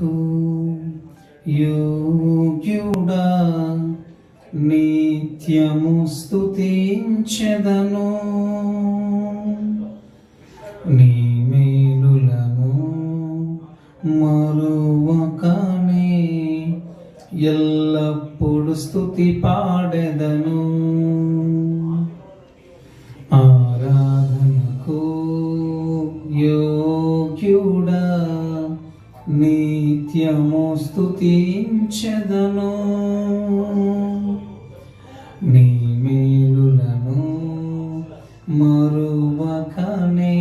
ఆరాధనకు యోగ్యుడా నిత్యము స్తుతించెదను. నీ మేలులను మరువకనే ఎల్లప్పుడు స్థుతి పాడెదను ఆరాధనకు యోగ్యుడా నిత్యము స్తుతించెదను నీ మేలులను మరువకనే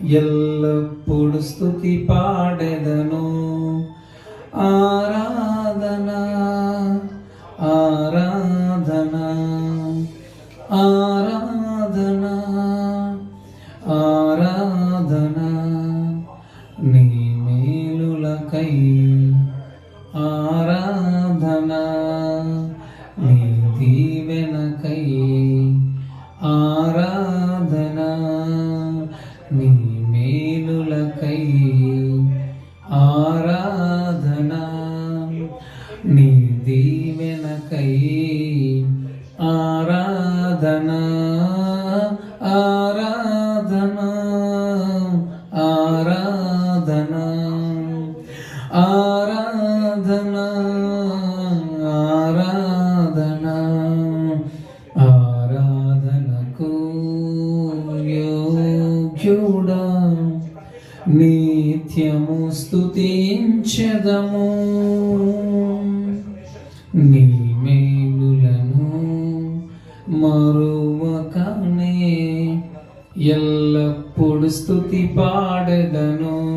ఎల్లప్పుడు స్థుతి పాడెదను ఆరాధన ఆరాధన ఆరాధన ఆరాధన. నీ కై ఆరాధన నీ దీవెనకై ఆరాధన నీ మేలులకై ఆరాధన నీ దీవెనకై ఆరాధనా. ఆరాధన ఆరాధన ఆరాధనకు యోగ్యుడా. నిత్యము స్తుతించదము. నీ మేలులను మరువకనే ఎల్లప్పుడు స్తుతి పాడదను